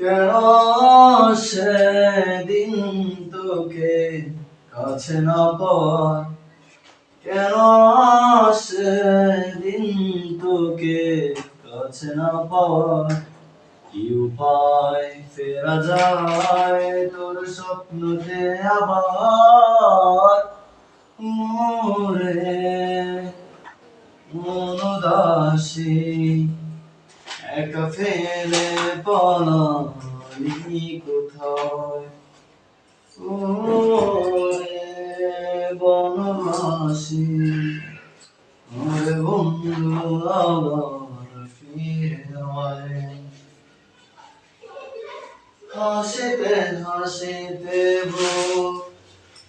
কেন সেদিন তোকে কাছে না পাওয়ার? কেন সেদিন তোকে কাছে না পাওয়ার কি উপায় ফেরা যায় তোর স্বপ্নতে আবার? মোরে মনদাসী একা ফেলে পালালি কোথায়? ওরে বনবাসী, ওরে বন্ধু আবার ফিরে আয়। হাসিতে হাসিতে বুক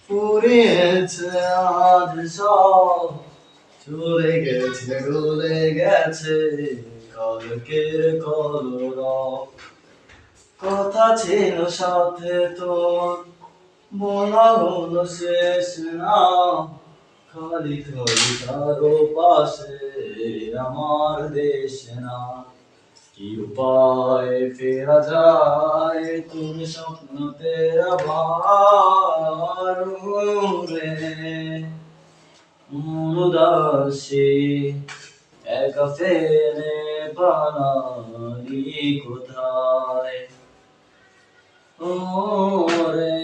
পুড়িয়েছে আজ সব। চলে গেছে, গলে গেছে কালকের কলরব কথা ছিল সাথে তোর বলা হলো শেষ না। খালি খালি কারও পাশে আমার দেশ না। কি উপায় ফেরা যায় তুমি স্বপ্নতে আবার রে উদাসী একা ফেরে বানালি কোথায়? ওরে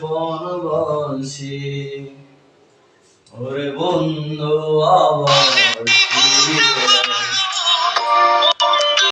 বনবাসী ওরে বন্ধু আবার